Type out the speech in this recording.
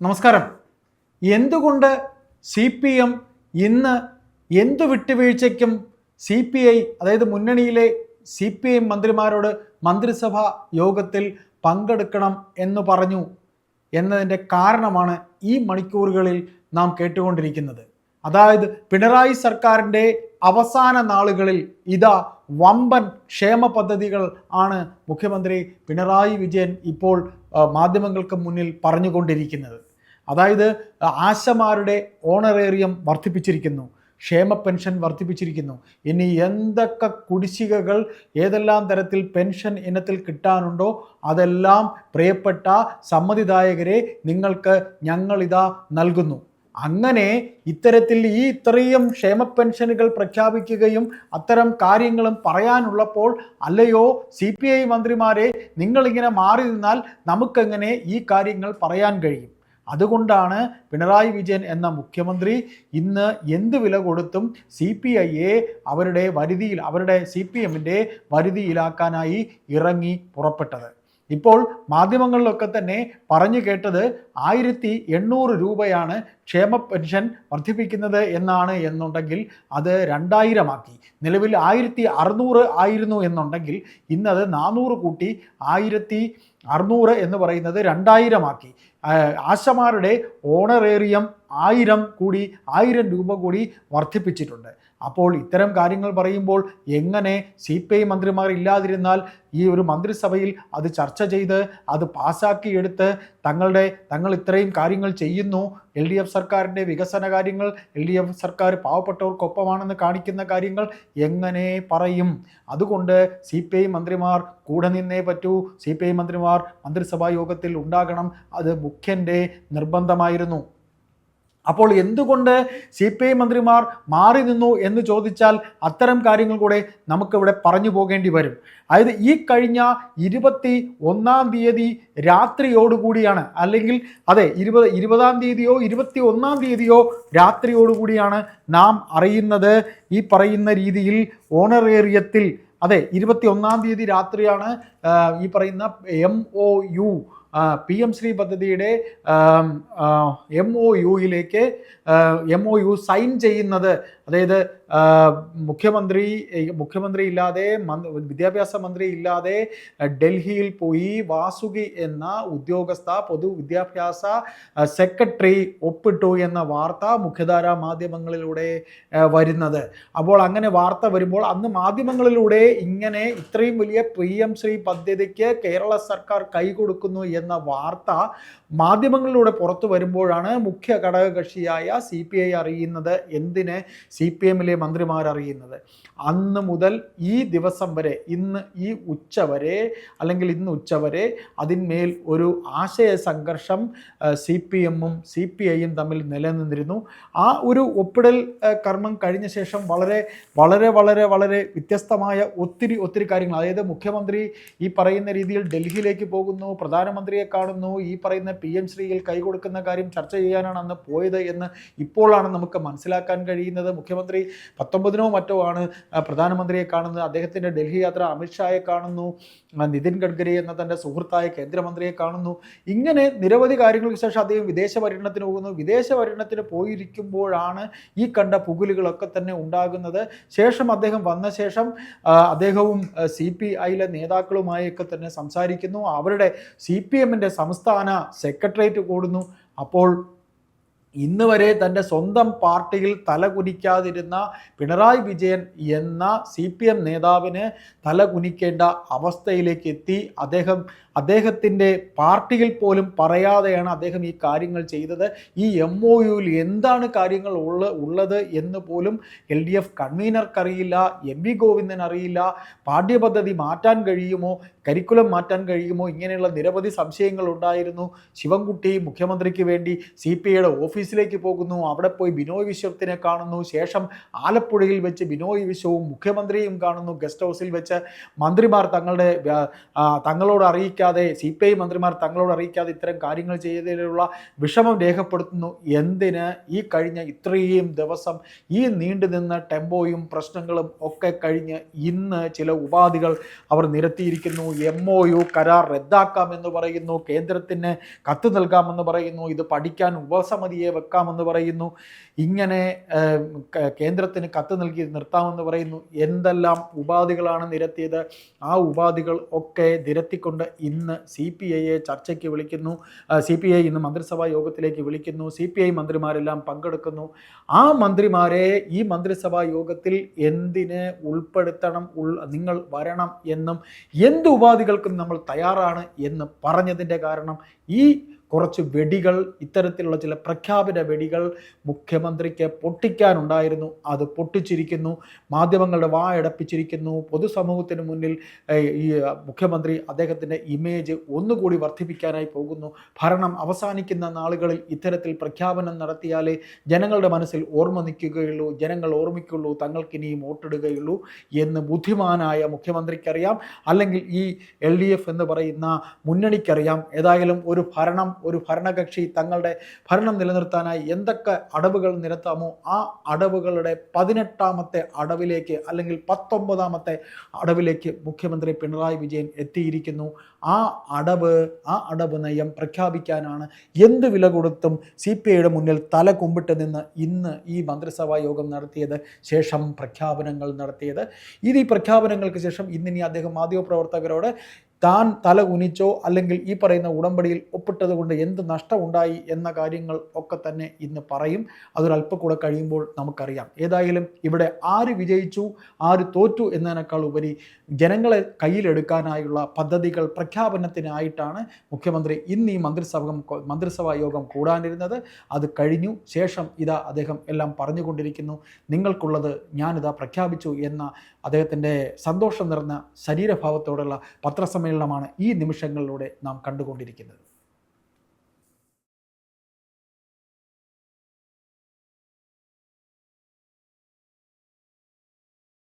നമസ്കാരം. എന്തുകൊണ്ട് C P M ഇന്ന് എന്തു വിട്ടുവീഴ്ചയ്ക്കും സി പി ഐ അതായത് മുന്നണിയിലെ സി പി ഐ മന്ത്രിമാരോട് മന്ത്രിസഭാ യോഗത്തിൽ പങ്കെടുക്കണം എന്ന് പറഞ്ഞു എന്നതിന്റെ കാരണമാണ് ഈ മണിക്കൂറുകളിൽ നാം കേട്ടുകൊണ്ടിരിക്കുന്നത്. അതായത് പിണറായി സർക്കാരിന്റെ അവസാന നാളുകളിൽ ഇതാ വമ്പൻ ക്ഷേമ പദ്ധതികൾ ആണ് മുഖ്യമന്ത്രി പിണറായി വിജയൻ ഇപ്പോൾ മാധ്യമങ്ങൾക്ക് മുന്നിൽ പറഞ്ഞുകൊണ്ടിരിക്കുന്നത്. അതായത് ആശമാരുടെ ഓണറേറിയം വർദ്ധിപ്പിച്ചിരിക്കുന്നു ക്ഷേമ പെൻഷൻ വർദ്ധിപ്പിച്ചിരിക്കുന്നു. ഇനി എന്തൊക്കെ കുടിശ്ശികകൾ ഏതെല്ലാം തരത്തിൽ പെൻഷൻ ഇനത്തിൽ കിട്ടാനുണ്ടോ അതെല്ലാം പ്രിയപ്പെട്ട സമ്മതിദായകരെ നിങ്ങൾക്ക് ഞങ്ങളിതാ നൽകുന്നു. അങ്ങനെ ഇത്തരത്തിൽ ഈ ഇത്രയും ക്ഷേമ പെൻഷനുകൾ പ്രഖ്യാപിക്കുകയും അത്തരം കാര്യങ്ങളും പറയാനുള്ളപ്പോൾ അല്ലയോ സി പി ഐ മന്ത്രിമാരെ നിങ്ങളിങ്ങനെ മാറി നിന്നാൽ നമുക്കെങ്ങനെ ഈ കാര്യങ്ങൾ പറയാൻ കഴിയും? അതുകൊണ്ടാണ് പിണറായി വിജയൻ എന്ന മുഖ്യമന്ത്രി ഇന്ന് എന്ത് വില കൊടുത്തും സി പി ഐയെ അവരുടെ വരുതിയിൽ അവരുടെ സി പി എമ്മിന്റെ വരുതിയിലാക്കാനായി ഇറങ്ങി പുറപ്പെട്ടത്. ഇപ്പോൾ മാധ്യമങ്ങളിലൊക്കെ തന്നെ പറഞ്ഞു കേട്ടത് ആയിരത്തി എണ്ണൂറ് രൂപയാണ് ക്ഷേമ പെൻഷൻ വർദ്ധിപ്പിക്കുന്നത് എന്നാണ് എന്നുണ്ടെങ്കിൽ അത് രണ്ടായിരമാക്കി. നിലവിൽ ആയിരത്തി അറുന്നൂറ് ആയിരുന്നു എന്നുണ്ടെങ്കിൽ ഇന്നത് നാനൂറ് കൂട്ടി ആയിരത്തി അറുന്നൂറ് എന്ന് പറയുന്നത് രണ്ടായിരമാക്കി. ആശമാരുടെ ഓണറേറിയം ആയിരം കൂടി ആയിരം രൂപ കൂടി വർദ്ധിപ്പിച്ചിട്ടുണ്ട്. അപ്പോൾ ഇത്തരം കാര്യങ്ങൾ പറയുമ്പോൾ എങ്ങനെ സി പി ഐ മന്ത്രിമാർ ഇല്ലാതിരുന്നാൽ ഈ ഒരു മന്ത്രിസഭയിൽ അത് ചർച്ച ചെയ്ത് അത് പാസ്സാക്കിയെടുത്ത് തങ്ങളുടെ തങ്ങൾ ഇത്രയും കാര്യങ്ങൾ ചെയ്യുന്നു. എൽ ഡി എഫ് സർക്കാരിന്റെ വികസന കാര്യങ്ങൾ എൽ ഡി എഫ് സർക്കാർ പാവപ്പെട്ടവർക്കൊപ്പമാണെന്ന് കാണിക്കുന്ന കാര്യങ്ങൾ എങ്ങനെ പറയും? അതുകൊണ്ട് സി പി ഐ മന്ത്രിമാർ കൂടെ നിന്നേ പറ്റൂ. സി പി ഐ മന്ത്രിമാർ മന്ത്രിസഭാ യോഗത്തിൽ ഉണ്ടാകണം. അത് മുഖ്യന്റെ നിർബന്ധമായിരുന്നു. അപ്പോൾ എന്തുകൊണ്ട് സി പി ഐ മന്ത്രിമാർ മാറി നിന്നു എന്ന് ചോദിച്ചാൽ അത്തരം കാര്യങ്ങൾ കൂടെ നമുക്കിവിടെ പറഞ്ഞു പോകേണ്ടി വരും. അതായത് ഈ കഴിഞ്ഞ ഇരുപത്തി ഒന്നാം തീയതി രാത്രിയോടുകൂടിയാണ് അല്ലെങ്കിൽ അതെ ഇരുപത് ഇരുപതാം തീയതിയോ ഇരുപത്തി ഒന്നാം തീയതിയോ രാത്രിയോടുകൂടിയാണ് നാം അറിയുന്നത്. ഈ പറയുന്ന രീതിയിൽ ഓണറേറിയത്തിൽ അതെ ഇരുപത്തി ഒന്നാം തീയതി രാത്രിയാണ് ഈ പറയുന്ന M O U P M Shri പദ്ധതിയുടെ എം ഒ യുയിലേക്ക് എം ഒ യു സൈൻ ചെയ്യുന്നത്. അതായത് മുഖ്യമന്ത്രി മുഖ്യമന്ത്രി ഇല്ലാതെ വിദ്യാഭ്യാസ മന്ത്രി ഇല്ലാതെ ഡൽഹിയിൽ പോയി വാസുകി എന്ന ഉദ്യോഗസ്ഥ പൊതു വിദ്യാഭ്യാസ സെക്രട്ടറി ഒപ്പിട്ടു എന്ന വാർത്ത മുഖ്യധാരാ മാധ്യമങ്ങളിലൂടെ വരുന്നത്. അപ്പോൾ അങ്ങനെ വാർത്ത വരുമ്പോൾ അന്ന് മാധ്യമങ്ങളിലൂടെ ഇങ്ങനെ ഇത്രയും വലിയ പി എം ശ്രീ പദ്ധതിക്ക് കേരള സർക്കാർ കൈകൊടുക്കുന്നു എന്ന വാർത്ത മാധ്യമങ്ങളിലൂടെ പുറത്തു വരുമ്പോഴാണ് മുഖ്യ ഘടകകക്ഷിയായ സി പി ഐ അറിയുന്നത് എന്തിനെ സി പി എമ്മിലെ മന്ത്രിമാർ അറിയുന്നത് അന്ന് മുതൽ ഈ ദിവസം വരെ ഇന്ന് ഈ ഉച്ചവരെ അല്ലെങ്കിൽ ഇന്ന് ഉച്ചവരെ അതിന്മേൽ ഒരു ആശയ സംഘർഷം സി പി എമ്മും സി പി ഐയും തമ്മിൽ നിലനിന്നിരുന്നു. ആ ഒരു ഒപ്പിടൽ കർമ്മം കഴിഞ്ഞ ശേഷം വളരെ വളരെ വളരെ വളരെ വ്യത്യസ്തമായ ഒത്തിരി ഒത്തിരി കാര്യങ്ങൾ. അതായത് മുഖ്യമന്ത്രി ഈ പറയുന്ന രീതിയിൽ ഡൽഹിയിലേക്ക് പോകുന്നു പ്രധാനമന്ത്രിയെ കാണുന്നു ഈ പറയുന്ന പി എം ശ്രീയിൽ കൈകൊടുക്കുന്ന കാര്യം ചർച്ച ചെയ്യാനാണ് അന്ന് പോയത് എന്ന് ഇപ്പോഴാണ് നമുക്ക് മനസ്സിലാക്കാൻ കഴിയുന്നത്. മുഖ്യമന്ത്രി പത്തൊമ്പതിനോ മറ്റോ ആണ് പ്രധാനമന്ത്രിയെ കാണുന്നത്. അദ്ദേഹത്തിന്റെ ഡൽഹി യാത്ര അമിത്ഷായെ കാണുന്നു. നിതിൻ ഗഡ്കരി എന്ന തന്റെ സുഹൃത്തായ കേന്ദ്രമന്ത്രിയെ കാണുന്നു. ഇങ്ങനെ നിരവധി കാര്യങ്ങൾക്ക് ശേഷം അദ്ദേഹം വിദേശ പര്യടനത്തിന് പോകുന്നു. വിദേശ പര്യടനത്തിന് പോയിരിക്കുമ്പോഴാണ് ഈ കണ്ട പുകലുകളൊക്കെ തന്നെ ഉണ്ടാകുന്നത്. ശേഷം അദ്ദേഹം വന്ന ശേഷം അദ്ദേഹവും സി പി ഐയിലെ നേതാക്കളുമായൊക്കെ തന്നെ സംസാരിക്കുന്നു. അവരുടെ സി പി എമ്മിന്റെ സംസ്ഥാന സെക്രട്ടേറിയറ്റ് കൂടുന്നു. അപ്പോൾ ഇന്ന് വരെ തന്റെ സ്വന്തം പാർട്ടിയിൽ തലകുനിക്കാതിരുന്ന പിണറായി വിജയൻ എന്ന സി പി എം നേതാവിന് തലകുനിക്കേണ്ട അവസ്ഥയിലേക്ക് എത്തി. അദ്ദേഹം അദ്ദേഹത്തിന്റെ പാർട്ടിയിൽ പോലും പറയാതെയാണ് അദ്ദേഹം ഈ കാര്യങ്ങൾ ചെയ്തത്. ഈ എം ഒ യുയിൽ എന്താണ് കാര്യങ്ങൾ ഉള്ള ഉള്ളത് എന്ന് പോലും എൽ ഡി എഫ് കൺവീനർക്കറിയില്ല എം വി ഗോവിന്ദൻ അറിയില്ല പാഠ്യപദ്ധതി മാറ്റാൻ കഴിയുമോ കരിക്കുലം മാറ്റാൻ കഴിയുമോ? ഇങ്ങനെയുള്ള നിരവധി സംശയങ്ങൾ ഉണ്ടായിരുന്നു. ശിവൻകുട്ടി മുഖ്യമന്ത്രിക്ക് വേണ്ടി സി പി ഐയുടെ ഓഫീസിലേക്ക് പോകുന്നു. അവിടെ പോയി ബിനോയ് വിശ്വത്തിനെ കാണുന്നു. ശേഷം ആലപ്പുഴയിൽ വെച്ച് ബിനോയ് വിശ്വവും മുഖ്യമന്ത്രിയും കാണുന്നു. ഗസ്റ്റ് ഹൗസിൽ വെച്ച് മന്ത്രിമാർ തങ്ങളുടെ തങ്ങളോട് അറിയിക്കാതെ സി പി ഐ മന്ത്രിമാർ തങ്ങളോട് അറിയിക്കാതെ ഇത്തരം കാര്യങ്ങൾ ചെയ്തതിലുള്ള വിഷമം രേഖപ്പെടുത്തുന്നു. എന്തിന്? ഈ കഴിഞ്ഞ ഇത്രയും ദിവസം ഈ നീണ്ടു നിന്ന ടെമ്പോയും പ്രശ്നങ്ങളും ഒക്കെ കഴിഞ്ഞ് ഇന്ന് ചില ഉപാധികൾ അവർ നിരത്തിയിരിക്കുന്നു. എം ഒ യു കരാർ റദ്ദാക്കാമെന്ന് പറയുന്നു കേന്ദ്രത്തിന് കത്ത് നൽകാമെന്ന് പറയുന്നു ഇത് പഠിക്കാൻ ഉപസമിതിയെ വെക്കാമെന്ന് പറയുന്നു ഇങ്ങനെ കേന്ദ്രത്തിന് കത്ത് നൽകി നിർത്താമെന്ന് പറയുന്നു. എന്തെല്ലാം ഉപാധികളാണ് നിരത്തിയത്? ആ ഉപാധികൾ ഒക്കെ നിരത്തിക്കൊണ്ട് ഇന്ന് സി പി ഐയെ ചർച്ചയ്ക്ക് വിളിക്കുന്നു സി പി ഐ ഇന്ന് മന്ത്രിസഭാ യോഗത്തിലേക്ക് വിളിക്കുന്നു സി പി ഐ മന്ത്രിമാരെല്ലാം പങ്കെടുക്കുന്നു. ആ മന്ത്രിമാരെ ഈ മന്ത്രിസഭാ യോഗത്തിൽ എന്തിനെ ഉൾപ്പെടുത്തണം ഉൾ നിങ്ങൾ വരണം എന്നും എന്ത് ഉപാധികൾക്കും നമ്മൾ തയ്യാറാണ് എന്ന് പറഞ്ഞതിന്റെ കാരണം ഈ കുറച്ച് വെടികൾ ഇത്തരത്തിലുള്ള ചില പ്രഖ്യാപന വെടികൾ മുഖ്യമന്ത്രിക്ക് പൊട്ടിക്കാനുണ്ടായിരുന്നു. അത് പൊട്ടിച്ചിരിക്കുന്നു. മാധ്യമങ്ങളുടെ വായടപ്പിച്ചിരിക്കുന്നു പൊതുസമൂഹത്തിന് മുന്നിൽ ഈ മുഖ്യമന്ത്രി അദ്ദേഹത്തിന്റെ ഇമേജ് ഒന്നുകൂടി വർദ്ധിപ്പിക്കാനായി പോകുന്നു. ഭരണം അവസാനിക്കുന്ന നാളുകളിൽ ഇത്തരത്തിൽ പ്രഖ്യാപനം നടത്തിയാലേ ജനങ്ങളുടെ മനസ്സിൽ ഓർമ്മ നിൽക്കുകയുള്ളൂ. ജനങ്ങൾ ഓർമ്മിക്കുള്ളൂ. തങ്ങൾക്കിനിയും വോട്ടിടുകയുള്ളൂ എന്ന് ബുദ്ധിമാനായ മുഖ്യമന്ത്രിക്കറിയാം. അല്ലെങ്കിൽ ഈ എൽ ഡി എഫ് എന്ന് പറയുന്ന മുന്നണിക്കറിയാം. ഏതായാലും ഒരു ഭരണം ഒരു ഭരണകക്ഷി തങ്ങളുടെ ഭരണം നിലനിർത്താനായി എന്തൊക്കെ അടവുകൾ നിരത്താമോ ആ അടവുകളുടെ പതിനെട്ടാമത്തെ അടവിലേക്ക് അല്ലെങ്കിൽ പത്തൊമ്പതാമത്തെ അടവിലേക്ക് മുഖ്യമന്ത്രി പിണറായി വിജയൻ എത്തിയിരിക്കുന്നു. ആ അടവ് ആ അടവ് നയം പ്രഖ്യാപിക്കാനാണ് എന്ത് വില കൊടുത്തും സി പി ഐയുടെ മുന്നിൽ തല കുമ്പിട്ട് നിന്ന് ഇന്ന് ഈ മന്ത്രിസഭാ യോഗം നടത്തിയത് ശേഷം പ്രഖ്യാപനങ്ങൾ നടത്തിയത്. ഇത് ഈ പ്രഖ്യാപനങ്ങൾക്ക് ശേഷം ഇന്നിനി അദ്ദേഹം മാധ്യമപ്രവർത്തകരോട് താൻ തല കുനിച്ചോ അല്ലെങ്കിൽ ഈ പറയുന്ന ഉടമ്പടിയിൽ ഒപ്പിട്ടത് കൊണ്ട് എന്ത് നഷ്ടമുണ്ടായി എന്ന കാര്യങ്ങൾ ഒക്കെ തന്നെ ഇന്ന് പറയും. അതൊരല്പം കൂടെ കഴിയുമ്പോൾ നമുക്കറിയാം. ഏതായാലും ഇവിടെ ആര് വിജയിച്ചു ആര് തോറ്റു എന്നതിനേക്കാൾ ഉപരി ജനങ്ങളെ കയ്യിലെടുക്കാനായുള്ള പദ്ധതികൾ പ്രഖ്യാപനത്തിനായിട്ടാണ് മുഖ്യമന്ത്രി ഇന്ന് ഈ മന്ത്രിസഭ മന്ത്രിസഭാ യോഗം കൂടാനിരുന്നത്. അത് കഴിഞ്ഞു. ശേഷം ഇതാ അദ്ദേഹം എല്ലാം പറഞ്ഞുകൊണ്ടിരിക്കുന്നു. നിങ്ങൾക്കുള്ളത് ഞാനിതാ പ്രഖ്യാപിച്ചു എന്ന അദ്ദേഹത്തിന്റെ സന്തോഷം നിറഞ്ഞ ശരീരഭാവത്തോടുള്ള പത്രസമ്മേളനമാണ് ഈ നിമിഷങ്ങളിലൂടെ നാം കണ്ടുകൊണ്ടിരിക്കുന്നത്.